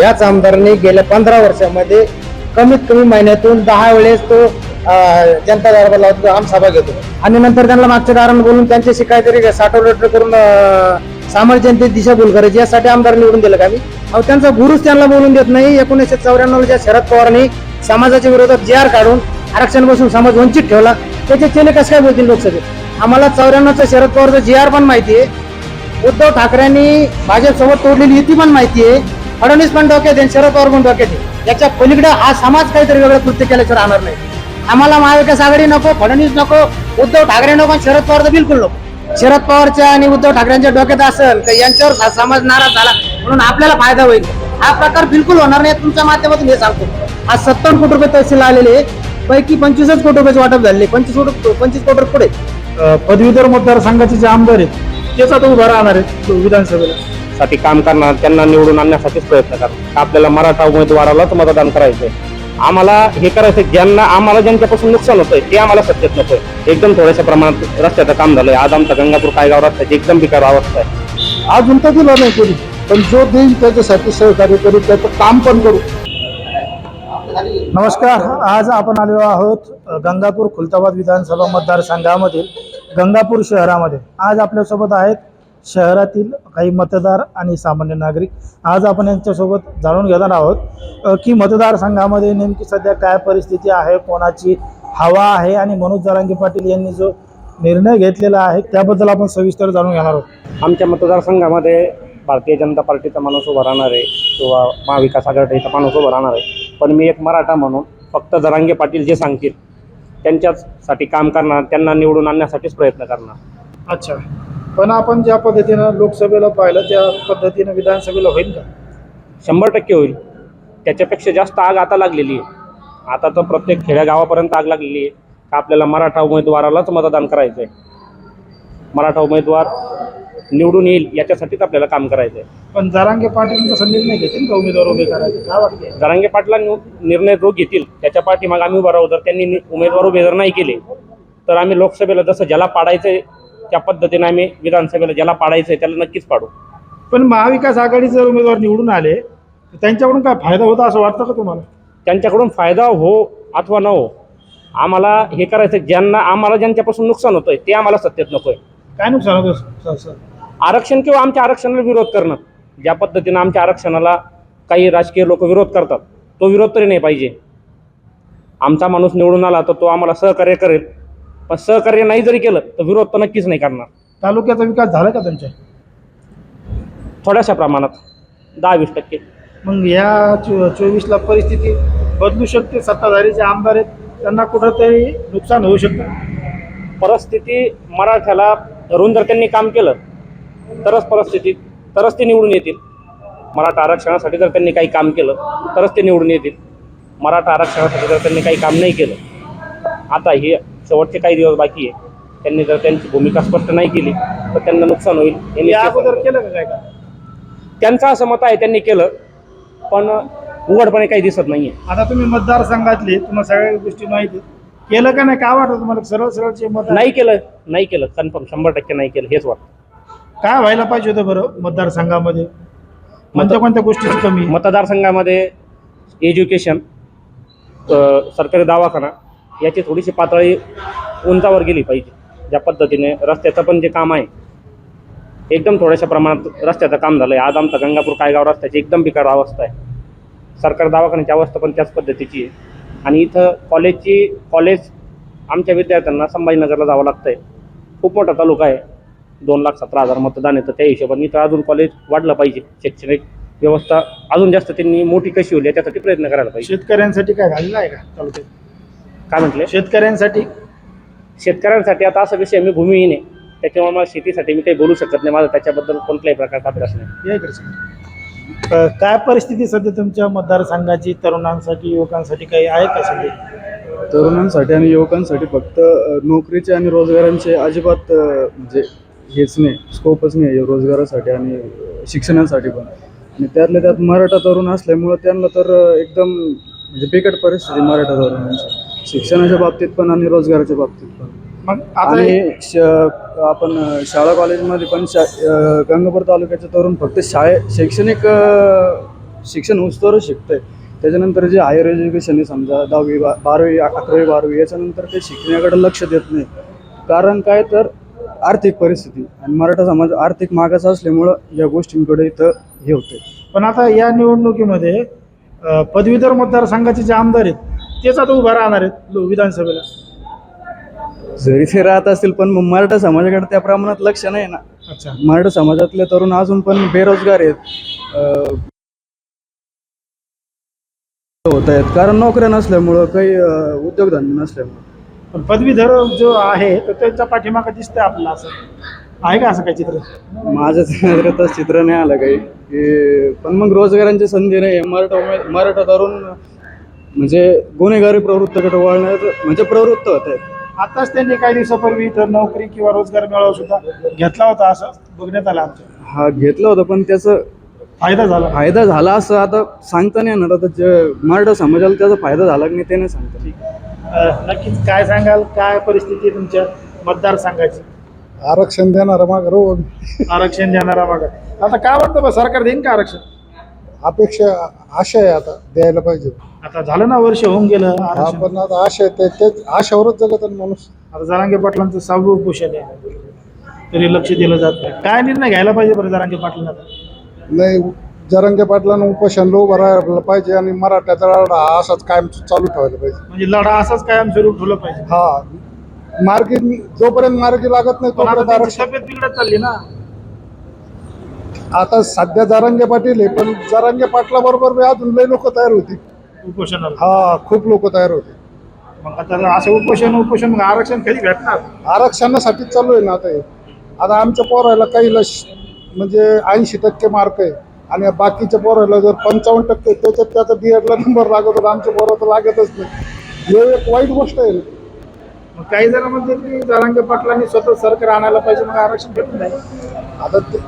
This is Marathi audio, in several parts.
याच आमदारांनी गेल्या पंधरा वर्षामध्ये कमीत कमी महिन्यातून दहा वेळेस तो जनता दरबार लावतो आमसभा घेतो. आणि नंतर त्यांना मागच्या दारानं बोलून त्यांच्याशी काहीतरी साठवलेटर करून सामान्य जनतेची दिशाभूल करायची यासाठी आमदार निवडून दिलं का मी अहो त्यांचा गुरुच त्यांना बोलून देत नाही. एकोणीसशे चौऱ्याण्णवच्या शरद पवारांनी समाजाच्या विरोधात जे आर काढून आरक्षण बसून समाज वंचित ठेवला त्याचे चेले कसं काय बोलतील लोकसभेत? आम्हाला चौऱ्याण्णवचा शरद पवारचा जी आर पण माहिती आहे उद्धव ठाकरेंनी भाजपसोबत तोडलेली युती पण माहिती आहे फडणवीस पण डोक्यात आहे शरद पवार पण डोक्यात आहे याच्या पलीकडे हा समाज काहीतरी वेगळं कृत्य केल्याशिवाय राहणार नाही. आम्हाला महाविकास आघाडी नको फडणवीस नको उद्धव ठाकरे नको आणि शरद पवार तर बिलकुल नको. शरद पवारच्या आणि उद्धव ठाकरेंच्या डोक्यात असेल तर यांच्यावर समाज नाराज झाला म्हणून आपल्याला फायदा होईल. हा प्रकार बिलकुल होणार नाही तुमच्या माध्यमातून हे सांगतो. आज सत्तर कोटी रुपये तहसील आलेले पैकी पंचवीसच कोटी रुपयाचे वाटप झाले पंचवीस कोटी पंचवीस कोटी पुढे पदवीधर मतदारसंघाचे जे आमदार आहेत तेच आता उभा राहणार आहेत विधानसभेला. साठी काम करणार त्यांना निवडून आणण्यासाठीच प्रयत्न करणार. आपल्याला मराठा उमेदवारालाच मतदान करायचंय. आम्हाला हे करायचं ज्यांना आम्हाला ज्यांच्यापासून नुकसान होतंय ते आम्हाला सत्तेत नकोय एकदम थोड्याशा प्रमाणात रस्त्याचं काम झालंय. आज आमचा गंगापूर कायगाव रस्त्याची एकदम बिकार अवस्था आहे. अजून तर दिला नाही कोणी पण जो देईल त्याच्यासाठी सहकार्य करू त्याचं काम पण करू. नमस्कार आज आपण आलेलो आहोत गंगापूर खुलताबाद विधानसभा मतदारसंघामधील गंगापूर शहरामध्ये. आज आपल्यासोबत आहेत शहरातील काही मतदार आणि सामान्य नागरिक आज आपण यांच्यासोबत जाणून घेणार आहोत की मतदारसंघामध्ये नेमकी सध्या काय परिस्थिती आहे कोणाची हवा आहे आणि मनोज जरांगे पाटील यांनी जो निर्णय घेतलेला आहे त्याबद्दल आपण सविस्तर जाणून घेणार आहोत. आमच्या मतदारसंघामध्ये भारतीय जनता पार्टीचा माणूस उभा राहणार आहे किंवा महाविकास आघाडीचा माणूस उभा राहणार आहे. पण मी एक मराठा म्हणून फक्त जरांगे पाटील जे सांगतील त्यांच्याचसाठी काम करणार त्यांना निवडून आणण्यासाठीच प्रयत्न करणार. अच्छा. पण आपण ज्या पद्धतीनं लोकसभेला पाहिलं त्या पद्धतीनं विधानसभेला होईल का? शंभर टक्के होईल. त्याच्यापेक्षा जास्त आग आता लागलेली आहे. आता तर प्रत्येक खेड्यागावापर्यंत आग लागलेली आहे. का आपल्याला मराठा उमेदवारालाच मतदान करायचं आहे मराठा उमेदवार निवडून येईल याच्यासाठीच आपल्याला काम करायचं आहे पण जरांगे पाटील तसा निर्णय घेतील का उमेदवार उभे करायचे? काय वाटते जरांगे पाटला निर्णय जो घेतील त्याच्या पाठीमाग आम्ही उभा राहू. जर त्यांनी उमेदवार उभे जर नाही केले तर आम्ही लोकसभेला जसं ज्याला पाडायचंय त्या पद्धतीने आम्ही विधानसभेला ज्याला पाडायचंय त्याला नक्कीच पाडू. पण महाविकास आघाडीचे जर उमेदवार निवडून आले तर त्यांच्याकडून काय फायदा होता असं वाटतं का तुम्हाला? त्यांच्याकडून फायदा हो अथवा न हो आम्हाला हे करायचं ज्यांना आम्हाला ज्यांच्यापासून नुकसान होतंय ते आम्हाला सत्तेत नकोय. काय नुकसान होतं सर? आरक्षण किंवा आमच्या आरक्षणाला विरोध करणं ज्या पद्धतीनं आमच्या आरक्षणाला काही राजकीय लोक विरोध करतात तो विरोध तरी नाही पाहिजे. आमचा माणूस निवडून आला तर तो आम्हाला सहकार्य करेल. पण सहकार्य नाही जरी केलं तर विरोध तर नक्कीच नाही करणार. तालुक्याचा विकास झाला का त्यांच्या थोड्याशा प्रमाणात. दहा वीस टक्के. मग या चो चोवीसला परिस्थिती बदलू शकते सत्ताधारी जे आमदार आहेत त्यांना कुठंतरी नुकसान होऊ शकतं. परिस्थिती मराठ्याला धरून जर त्यांनी काम केलं तरच परिस्थिती तरच ते निवडून येतील. मराठा आरक्षणासाठी जर त्यांनी काही काम केलं तरच ते निवडून येतील. मराठा आरक्षणासाठी जर त्यांनी काही काम नाही केलं आता हे शेवटचे काही दिवस बाकी आहे. त्यांनी जर त्यांची भूमिका स्पष्ट नाही केली तर त्यांना नुकसान होईल या निश्चित अगोदर केलं का काय का त्यांचं असं मत आहे त्यांनी केलं पण उघडपणे काही दिसत नाहीये. आता तुम्ही मतदारसंघातले तुम्हाला सगळ्या गोष्टी माहिती. केलं का नाही? काय वाटतं तुम्हाला? सरळ सरळचे मत? नाही केलं नाही केलं कन्फर्म शंभर टक्के नाही केलं हेच वाटतं. काय व्हायला पाहिजे होतं बरं मतदारसंघामध्ये? कोणत्या कोणत्या गोष्टीची कमी? मतदारसंघामध्ये एज्युकेशन सरकारी दवाखाना याची थोडीशी पातळी उंचावर गेली पाहिजे. ज्या पद्धतीने रस्त्याचं पण जे काम आहे एकदम थोड्याशा प्रमाणात रस्त्याचं काम झालं आहे आज आमचा गंगापूर कायगाव रस्त्याची एकदम बिकार अवस्था आहे. सरकार दवाखान्याची अवस्था पण त्याच पद्धतीची आहे. आणि इथं कॉलेजची कॉलेज आमच्या विद्यार्थ्यांना संभाजीनगरला जावं लागतं आहे खूप मोठा तालुका आहे. दोन लाख सतरा हजार मतदान येतं त्या हिशोबाने. इथं अजून कॉलेज वाढलं पाहिजे. शैक्षणिक व्यवस्था अजून जास्त त्यांनी मोठी कशी होईल याच्यासाठी प्रयत्न करायला पाहिजे. शेतकऱ्यांसाठी काय झालेलं आहे का तालुक्यात? काय म्हटले? शेतकऱ्यांसाठी. शेतकऱ्यांसाठी आता असा विषय मी भूमिहीन आहे. त्याच्यामुळे मला शेतीसाठी मी काही बोलू शकत नाही. माझा त्याच्याबद्दल कोणत्याही प्रकारचा अभ्यास नाही. या इकडे सर. अ, काय परिस्थिती सध्या तुमच्या मतदारसंघाची तरुणांसाठी युवकांसाठी काही आहे का सध्या? तरुणांसाठी आणि युवकांसाठी फक्त अ, नोकरीचे आणि रोजगारांचे अजिबात अ, म्हणजे हेच नाही स्कोपच नाही आहे रोजगारासाठी आणि अ, शिक्षणासाठी पण. आणि त्यातल्या त्यात मराठा तरुण असल्यामुळं त्यांना तर अ, एकदम म्हणजे बिकट परिस्थिती मराठा तरुणांची. शिक्षणाच्या बाबतीत पण आणि रोजगाराच्या बाबतीत पण. मग आता हे- आणि श- आपण शाळा कॉलेजमध्ये पण शा अ, गंगापूर तालुक्याचे तरुण फक्त शाळे शैक्षणिक अ, शिक्षण उस्तवरच शिकतंय. त्याच्यानंतर जे हायर एज्युकेशन आहे समजा दहावी बा बारावी अकरावी बारावी याच्यानंतर ते शिकण्याकडे लक्ष देत नाही. कारण काय तर आर्थिक परिस्थिती आणि मराठा समाज आर्थिक मागास असल्यामुळं या गोष्टींकडे इथं हे होते पण आता या निवडणुकीमध्ये अ, पदवीधर मतदारसंघाचे जे आमदार आहेत तेच आता उभा राहणार आहेत लो- विधानसभेला. जरी ते राहत असतील पण मग मराठा समाजाकडे त्या प्रमाणात लक्ष नाही ना. अच्छा. मराठा समाजातले तरुण अजून पण बेरोजगार आहेत. अं, होत आहेत. कारण नोकऱ्या नसल्यामुळं काही अं, उद्योगधंदे नसल्यामुळं. पण पदवीधर जो आहे तर त्यांच्या पाठीमागं दिसतंय आपल्याला असं. आहे का असं काही चित्र? माझ्या नजरेत असं चित्र नाही आलं काही. की पण मग रोजगारांची संधी नाही. मराठा उमे- मराठा तरुण म्हणजे गुन्हेगारी प्रवृत्तीकडे वळण्यात म्हणजे प्रवृत्त होत आहेत. आताच त्यांनी काही दिवसापूर्वी इथं नोकरी किंवा रोजगार मेळावा सुद्धा घेतला होता असं बघण्यात आलं आमच्या. हा घेतलं होतं पण त्याचं फायदा झाला. फायदा झाला असं आता सांगता नाही येणार. आता जे मराठा समाजाला त्याचा फायदा झाला की नाही ते नाही सांगता अ, नक्कीच काय सांगाल? काय परिस्थिती आहे तुमच्या मतदारसंघाची? आरक्षण देणार मग रोज आरक्षण देणारा मागा. आता काय वाटतं बा सरकार देईन का आरक्षण? अपेक्षा आशा आहे आता द्यायला पाहिजे. आता झालं ना वर्ष होऊन गेलं आरक्षण. पण आता आशा ते- तेच आशावरच जगत आहे माणूस. आता जरांगे पाटलांचं सहावं उपोषण आहे. तरी लक्ष दिलं जात नाही. काय निर्णय घ्यायला पाहिजे बरं जरांगे पाटलांना? आता? नाही जरंगे पाटलांना उपोषण उभं राहायला पाहिजे आणि मराठ्याचा लढा हा असाच कायम चालू ठेवायला पाहिजे. म्हणजे लढा असाच कायम सुरू ठेवलं पाहिजे. हा. मार्गी जोपर्यंत मार्गी लागत नाही पण आता तोपर्यंत त्यांची आरक्षण तब्येत बिघडत चालली ना. आता सध्या जरांगे पाटील आहे पण जरांगे पाटला बरोबर अजून लई लोक तयार होती. उपोषणाला हा खूप लोक तयार होते. मग आता असं उपोषण उपोषण मग आरक्षण कधी भेटणार? आरक्षणासाठीच चालू आहे ना आता हे. आता आमच्या पोरायला काही लश म्हणजे ऐंशी टक्के मार्क आहे. आणि बाकीच्या पोरायला जर पंचावन्न टक्के त्याच्यात त्याचा बी एडला नंबर लागत होता. आमच्या पोराचा लागतच नाही. हे एक वाईट गोष्ट आहे. मग काही जण म्हणतात की जरांगे पाटलांनी स्वतः सरकार आणायला पाहिजे मग आरक्षण भेटून नाही आता ते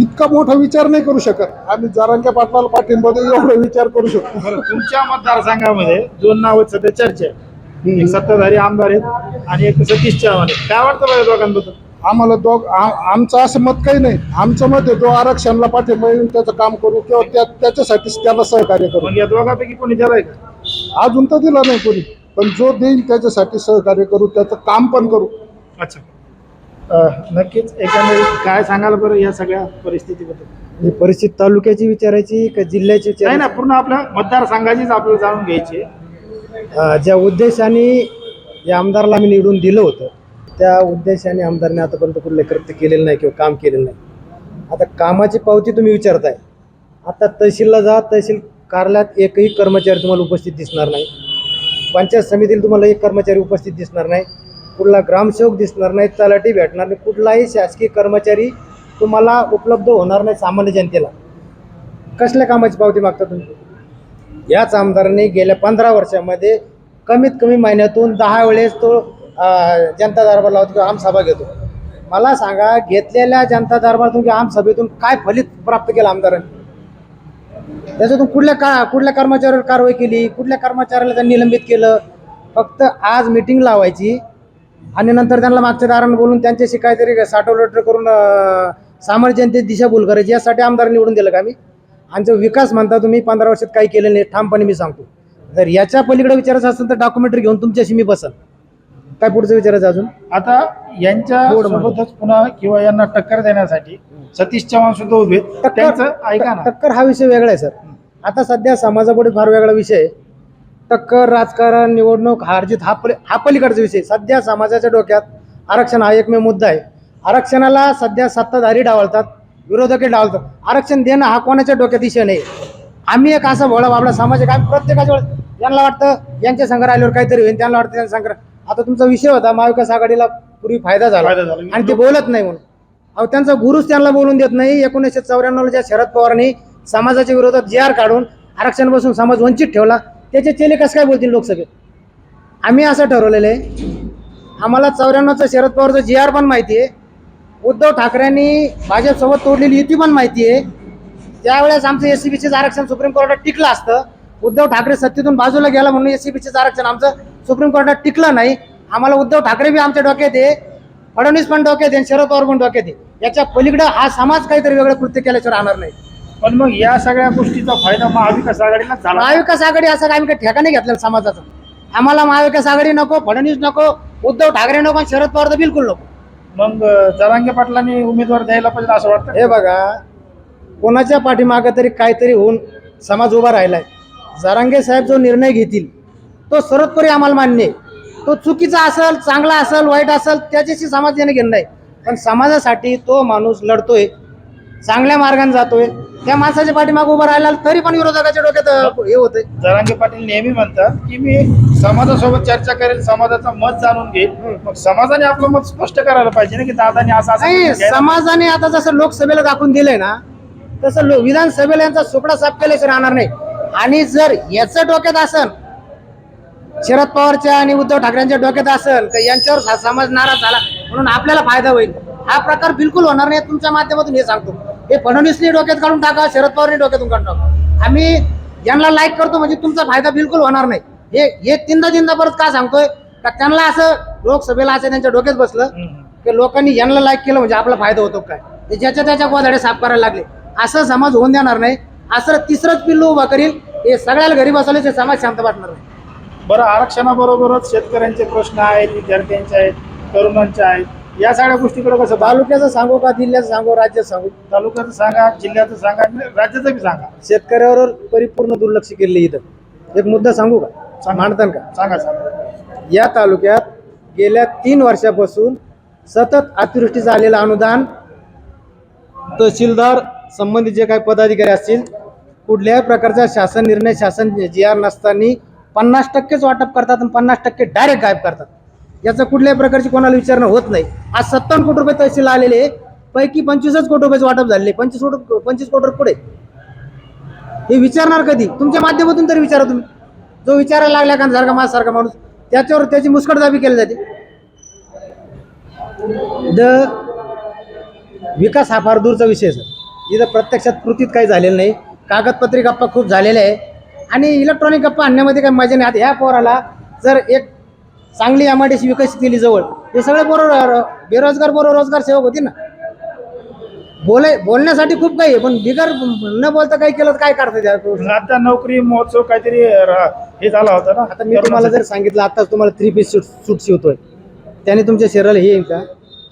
इतका मोठा विचार नाही करू शकत. आम्ही जरांच्या पाटलाला पाठिंबा देऊ एवढा विचार करू शकतो. बरं तुमच्या मतदारसंघामध्ये दोन नाव सध्या चर्चा आहे एक सत्ताधारी आमदार आहेत आणि एक सतीश चव्हाण आहेत. काय वाटतं बरं दोघांबद्दल? आम्हाला दोघ आ- आमचं असं मत काही नाही. आमचं मत आहे जो आरक्षणाला पाठिंबा येईल त्याचं काम करू किंवा त्या त्याच्यासाठीच त्याला सहकार्य करू. मग या दोघांपैकी कोणी दिलाय का? अजून तर दिला नाही कोणी. पण जो देईल त्याच्यासाठी सहकार्य करू त्याचं काम पण करू. अच्छा. नक्कीच. एकंदरीत काय सांगाल बरं या सगळ्या परिस्थितीबद्दल? ही परिस्थिती तालुक्याची विचारायची का जिल्ह्याची नाही ना पूर्ण आपल्या मतदारसंघाचीच आपल्याला जाणून घ्यायची आहे. अ, ज्या उद्देशाने या आमदारला आम्ही निवडून दिलं होतं त्या उद्देशाने आमदारने आतापर्यंत कुठले कृत्य केलेलं नाही किंवा काम केलेलं नाही. आता कामाची पावती तुम्ही विचारताय. आता तहसीलला जा तहसील कार्यालयात एकही कर्मचारी तुम्हाला उपस्थित दिसणार नाही. पंचायत समितीला तुम्हाला एक कर्मचारी उपस्थित दिसणार नाही. कुठला ग्रामसेवक दिसणार नाही तलाठी भेटणार नाही कुठलाही शासकीय कर्मचारी तुम्हाला उपलब्ध होणार नाही सामान्य जनतेला. कसल्या कामाची पावती मागता तुम्ही? याच आमदारांनी गेल्या पंधरा वर्षामध्ये कमीत कमी महिन्यातून दहा वेळेस तो जनता दरबार लावतो किंवा आमसभा घेतो. मला सांगा घेतलेल्या जनता दरबारातून किंवा आमसभेतून काय फलित प्राप्त केलं आमदारांनी? त्याच्यातून कुठल्या का कुठल्या कर्मचाऱ्यावर कारवाई केली कुठल्या कर्मचाऱ्याला त्यांनी निलंबित केलं? फक्त आज मिटिंग लावायची आणि नंतर त्यांना मागच्या दारानं बोलून त्यांच्याशी काहीतरी साठवलटर करून सामान्य जनतेत दिशाभूल करायची यासाठी आमदार निवडून दिलं का मी आणि जो विकास म्हणता तुम्ही पंधरा वर्षात काही केलं नाही ठामपणे मी सांगतो. जर याच्या पलीकडे विचारायचं असेल तर डॉक्युमेंटरी घेऊन तुमच्याशी मी बसन काय पुढचं विचारायचं अजून? आता यांच्या. सोबतच पुन्हा किंवा यांना टक्कर देण्यासाठी सतीश चव्हाण सुद्धा उभे. टक्कर ऐका ना. टक्कर हा विषय वेगळा आहे सर. आता सध्या समाजापुढे फार वेगळा विषय आहे. टक्कर राजकारण निवडणूक हारजीत हा पली हा पलीकडचा विषय. सध्या समाजाच्या डोक्यात आरक्षण हा एकमेव मुद्दा आहे. आरक्षणाला सध्या सत्ताधारी डावलतात विरोधकही डावलतात. आरक्षण देणं हा कोणाच्या डोक्यात विषय नाही. आम्ही एक असा भोळा बाबला समाज आहे का? आम्ही प्रत्येकाच्या वेळेस यांना वाटतं यांच्या संघ राहिल्यावर काहीतरी होईल त्यांना वाटतं त्यांच्या संघ आता तुमचा विषय होता महाविकास आघाडीला पूर्वी फायदा झाला. आणि ते बोलत नाही म्हणून. अहो त्यांचा गुरुच त्यांना बोलून देत नाही. एकोणीसशे चौऱ्याण्णवला ज्या शरद पवारांनी समाजाच्या विरोधात जी आर काढून आरक्षण बसून समाज वंचित ठेवला त्याचे चेले कसं काय बोलतील लोकसभेत? आम्ही असं ठरवलेलं आहे. आम्हाला चौऱ्याण्णवचं शरद पवारचं जी आर पण माहिती आहे. उद्धव ठाकरेंनी भाजपसोबत तोडलेली युती पण माहिती आहे. त्यावेळेस आमचं एस सी बीचं आरक्षण सुप्रीम कोर्टात टिकलं असतं. उद्धव ठाकरे सत्तेतून बाजूला गेला म्हणून एस सी बीचं आरक्षण आमचं सुप्रीम कोर्टात टिकलं नाही. आम्हाला उद्धव ठाकरे बी आमच्या डोक्यात आहे. फडणवीस पण डोक्यात आहे आणि शरद पवार पण डोक्यात आहे. याच्या पलीकडं हा समाज काहीतरी वेगळं कृत्य केल्याशिवाय राहणार नाही. पण मग या सगळ्या गोष्टीचा फायदा महाविकास आघाडीला झाला. महाविकास आघाडी असं आम्ही काही ठिकाणी घेतलेलं समाजाचं. आम्हाला महाविकास आघाडी नको फडणवीस नको उद्धव ठाकरे नको आणि शरद पवार तर बिलकुल नको. मग जरांगे पाटलांनी उमेदवार द्यायला पाहिजे असं वाटतं? हे बघा कोणाच्या पाठीमागं तरी काहीतरी होऊन समाज उभा राहिलाय. जरांगे साहेब जो निर्णय घेतील तो सर्वोत्तरी आम्हाला मान्य आहे. तो चुकीचा असेल चांगला असेल वाईट असेल त्याच्याशी समाज देणं घेणं नाही. पण समाजासाठी तो माणूस लढतोय चांगल्या मार्गाने जातोय. त्या माणसाच्या पाठीमागे उभा राहिला तरी पण विरोधकाच्या डोक्यात हे होतंय. जरांगे पाटील नेहमी म्हणतात की मी समाजासोबत चर्चा करेल समाजाचं मत जाणून घेईल. मग समाजाने आपलं मत स्पष्ट करायला पाहिजे ना की दादाने असं नाही समाजाने आता जसं लोकसभेला दाखवून दिलंय ना तसं लो- विधानसभेला यांचा सुपडा साफ केल्याशिवाय राहणार नाही. आणि जर याचं डोक्यात असन शरद पवारच्या आणि उद्धव ठाकरेंच्या डोक्यात असेल तर यांच्यावर सा- समाज नाराज झाला म्हणून आपल्याला फायदा होईल. हा प्रकार बिलकुल होणार नाही तुमच्या माध्यमातून हे सांगतो. हे फडणवीसनी डोक्यात काढून टाका शरद पवारनी डोक्यातून काढून टाका. आम्ही यांना लाईक करतो म्हणजे तुमचा फायदा बिलकुल होणार नाही. हे हे तीनदा तीनदा परत का सांगतोय? का त्यांना असं लोकसभेला असं त्यांच्या डोक्यात बसलं. की लोकांनी यांना लाईक केलं म्हणजे आपला फायदा होतो काय? ते ज्याच्या त्याच्या गोधाडे साफ करायला लागले. असं समाज होऊन देणार नाही. असं तिसरंच पिल्लू उभा करील. हे सगळ्याला घरी बसवल्याचे समाज शांत वाटणार नाही. बरं आरक्षणाबरोबरच शेतकऱ्यांचे प्रश्न आहेत विद्यार्थ्यांचे आहेत तरुणांचे आहेत. या सगळ्या गोष्टीकडे कसं तालुक्याचं सांगू का जिल्ह्याचं सांगू राज्याचं सांगू? तालुक्याचं सांगा जिल्ह्याचं सांगा राज्याचं बी सांगा. शेतकऱ्यावर परिपूर्ण दुर्लक्ष केले इथं. एक मुद्दा सांगू का? सांगा. मांडतान का? सांगा सांगा. या तालुक्यात गेल्या तीन वर्षापासून सतत अतिवृष्टी झालेलं अनुदान तहसीलदार संबंधित जे काही पदाधिकारी असतील कुठल्याही प्रकारचा शासन निर्णय शासन जी आर नसताना पन्नास टक्केच वाटप करतात आणि पन्नास टक्के डायरेक्ट गायब करतात. याचं कुठल्याही प्रकारची कोणाला विचारणं होत नाही. आज सत्तावन्न कोटी रुपये तहसील आलेले पैकी पंचवीसच कोटी रुपयाचे वाटप झालेले पंचवीस कोटी पंचवीस कोटी रुपये पुढे हे विचारणार कधी? तुमच्या माध्यमातून तरी विचारा तुम्ही. जो विचारायला लागला का सारखा माझ्यासारखा माणूस त्याच्यावर त्याची मुस्कटदाबी केली जाते. द विकास हा फार दूरचा विषय सर. इथं प्रत्यक्षात कृतीत काही झालेलं नाही. कागदपत्री गप्पा खूप झालेल्या आहे. आणि इलेक्ट्रॉनिक गप्पा आणण्यामध्ये काही मजा नाही. आता ह्या पोराला जर एक चांगली एम आय डी सी विकसित केली जवळ. हे सगळे बरोबर बेरोजगार बरोबर रोजगार सेवक होती ना. बोलाय बोलण्यासाठी खूप काही आहे पण बिगर न बोलता काही केलं तर काय करता त्या आता नोकरी महोत्सव काहीतरी रा- हे झाला होता ना? आता मी तुम्हाला जर सांगितलं आताच तुम्हाला थ्री पीस सूट सूट शिवतोय त्याने तुमच्या शरीराला हे येईल का?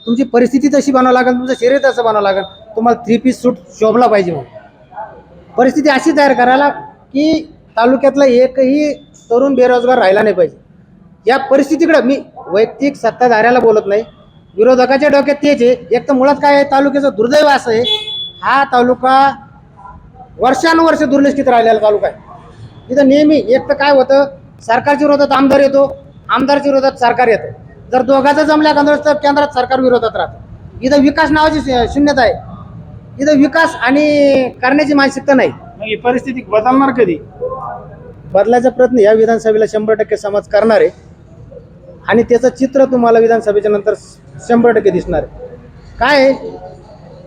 तुमची परिस्थिती तशी बनावं लागेल तुमचं शरीर तसं बनावं लागेल. तुम्हाला थ्री पीस सूट शोभला पाहिजे म्हणून. परिस्थिती अशी तयार करायला की तालुक्यातला एकही तरुण बेरोजगार राहिला नाही पाहिजे. या परिस्थितीकडे मी वैयक्तिक सत्ताधाऱ्याला बोलत नाही. विरोधकाच्या डोक्यात तेच आहे. एक तर मुळात काय आहे तालुक्याचं दुर्दैव असं आहे हा तालुका वर्षानुवर्ष दुर्लक्षित राहिलेला तालुका आहे. इथं नेहमी एक तर काय होतं सरकारच्या विरोधात आमदार येतो आमदारच्या विरोधात सरकार येतं. जर दोघांचं जमल्या तर केंद्रात सरकार विरोधात राहतं. इथं विकास नावाची शून्यता आहे. इथं विकास आणि करण्याची मानसिकता नाही. ही परिस्थिती बदलणार कधी? बदलायचा प्रयत्न या विधानसभेला शंभर टक्के समाज करणार. आहे आणि त्याचं चित्र तुम्हाला विधानसभेच्या नंतर शंभर टक्के दिसणार. काय आहे?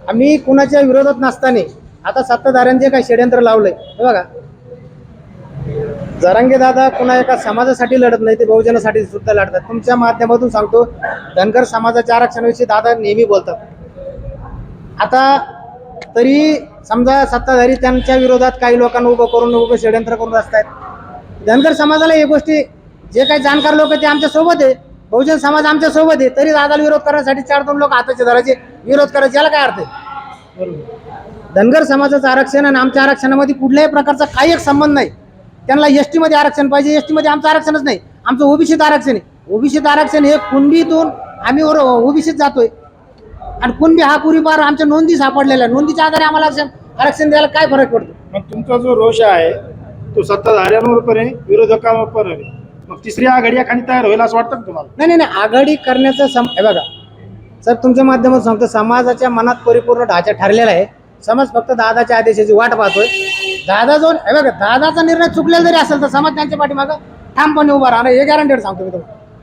आम्ही कुणाच्या विरोधात नसताना आता सत्ताधाऱ्यांचे काही षडयंत्र लावलंय हे बघा. जरांगे दादा कुणा एका समाजासाठी लढत नाही ते बहुजनासाठी सुद्धा लढतात. तुमच्या माध्यमातून सांगतो धनगर समाजाच्या आरक्षणाविषयी दादा नेहमी बोलतात. आता तरी समजा सत्ताधारी त्यांच्या विरोधात काही लोकांना उभं करून उभं षडयंत्र करून असतात धनगर समाजाला या गोष्टी जे काही जाणकार लोक ते आमच्यासोबत आहे. बहुजन समाज आमच्यासोबत आहे. तरी दादाला विरोध करण्यासाठी चार दोन लोक हाताचे धरायचे. विरोध करायचे. याला काय अर्थ आहे? धनगर समाजाचं आरक्षण आणि आमच्या आरक्षणामध्ये कुठल्याही प्रकारचा काही एक संबंध नाही. त्यांना एस टीमध्ये आरक्षण पाहिजे. एस टीमध्ये आमचं आरक्षणच नाही. आमचं ओबीसीत आरक्षण आहे. ओबीसीत आरक्षण हे कुणबीतून आम्ही ओबीसीत जातोय. आणि कुणबी हा पूर्वीपार आमच्या नोंदी सापडलेल्या. नोंदीच्या आधारे आम्हाला आरक्षण आरक्षण द्यायला काय फरक पडतो? मग तुमचा जो रोष आहे तो सत्ताधाऱ्यांवर पण आहे विरोधकांवर पण आहे. मग तिसरी आघाडी एखादी तयार होईल असं वाटतं का तुम्हाला? नाही नाही नाही आघाडी करण्याचा सम हे बघा. सर तुमच्या माध्यमातून सांगतो समाजाच्या मनात परिपूर्ण ढाचा ठरलेला आहे. समाज फक्त दादाच्या आदेशाची वाट पाहतोय. दादा जो हे बघा दादाचा निर्णय चुकलेला जरी असेल तर समाज त्यांच्या पाठीमागं ठामपणे उभा राहणार हे गॅरंटेड सांगतो मी तुम्हाला.